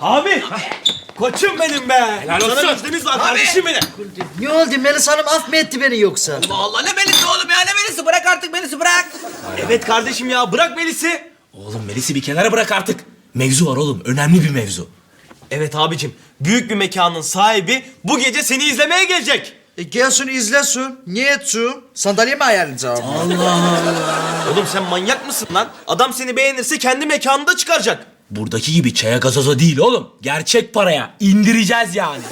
Abi. Koçum benim be. Helal Sana olsun. müjdemiz var kardeşim benim. Ne oldu Melis Hanım af mı etti beni yoksa? Allah Allah ne Melis'i oğlum ya ne Melis'i bırak artık Melis'i bırak. Evet kardeşim ya bırak Melis'i. Oğlum Melis'i bir kenara bırak artık. Mevzu var oğlum. Önemli bir mevzu. Evet abicim. Büyük bir mekanın sahibi bu gece seni izlemeye gelecek. E gelsin izlesin. Niye etsin? Sandalye mi ayarlayacağım? Oğlum sen manyak mısın lan? Adam seni beğenirse kendi mekanında çıkaracak. Buradaki gibi çaya gazoza değil oğlum. Gerçek paraya. indireceğiz yani.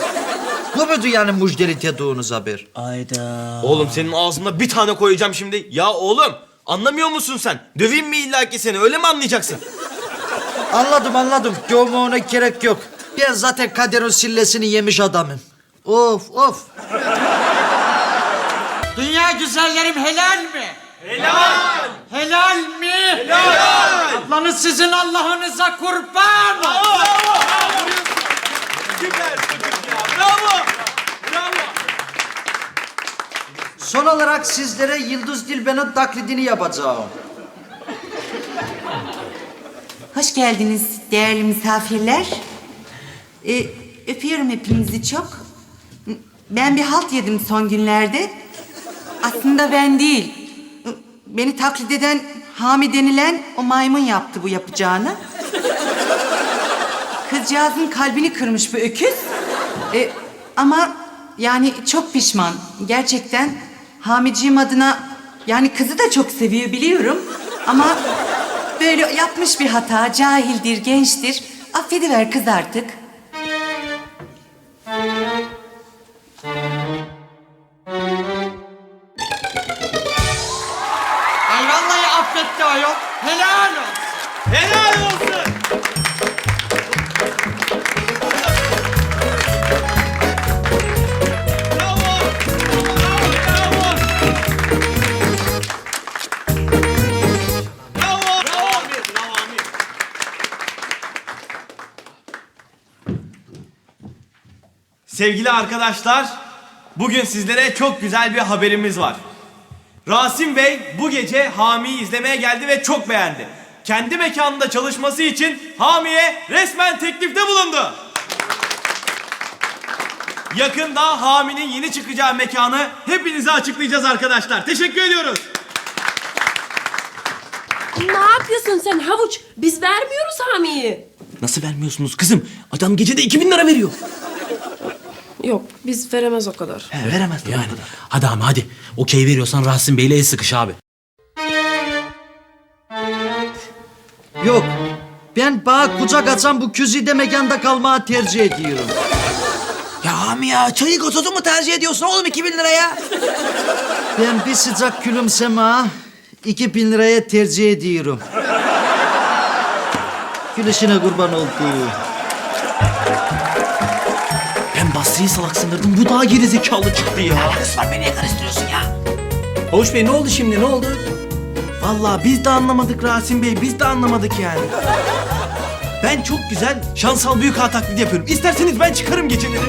Bu muydu yani müjdeli dediğiniz haber? Ayda. Oğlum senin ağzına bir tane koyacağım şimdi. Ya oğlum anlamıyor musun sen? Döveyim mi illaki seni öyle mi anlayacaksın? Anladım anladım. Dövmene gerek yok. Ben zaten kaderin sillesini yemiş adamım. Of of. Dünya güzellerim helal mi? Helal. Helal mi? Helal. Ablanız sizin Allah'ınıza kurban. Süper çocuk ya bravo. Bravo. Son olarak sizlere Yıldız Dilben'in taklidini yapacağım. Hoş geldiniz değerli misafirler. Ee, öpüyorum hepinizi çok. Ben bir halt yedim son günlerde. Aslında ben değil. Beni taklit eden Hami denilen o maymun yaptı bu yapacağını. Kızcağızın kalbini kırmış bu öküz. Ee, ama yani çok pişman. Gerçekten Hamiciğim adına yani kızı da çok seviyor biliyorum. Ama böyle yapmış bir hata, cahildir, gençtir. Affediver kız artık. Helal olsun. Helal olsun. Bravo. Bravo, bravo. Bravo. Bravo. Sevgili arkadaşlar, bugün sizlere çok güzel bir haberimiz var. Rasim Bey bu gece Hami'yi izlemeye geldi ve çok beğendi. Kendi mekanında çalışması için Hami'ye resmen teklifte bulundu. Yakında Hami'nin yeni çıkacağı mekanı hepinize açıklayacağız arkadaşlar. Teşekkür ediyoruz. Ne yapıyorsun sen havuç? Biz vermiyoruz Hami'yi. Nasıl vermiyorsunuz kızım? Adam gecede 2000 lira veriyor. Yok biz veremez o kadar. He, veremez yani. Hadi ama hadi. Okey veriyorsan Rasim Bey'le el sıkış abi. Yok. Ben bağ kucak açan bu küzide mekanda kalmayı tercih ediyorum. Ya Hami ya çayı gazozu mu tercih ediyorsun oğlum 2000 liraya? Ben bir sıcak gülümseme iki bin liraya tercih ediyorum. Gülüşüne kurban olduğum. Ben Basri'yi salak sanırdım. Bu daha gerizekalı çıktı ya. Kız var beni karıştırıyorsun ya? Havuç Bey ne oldu şimdi ne oldu? Vallahi biz de anlamadık Rasim Bey biz de anlamadık yani. Ben çok güzel şansal büyük ağa taklidi yapıyorum. İsterseniz ben çıkarım geceleri.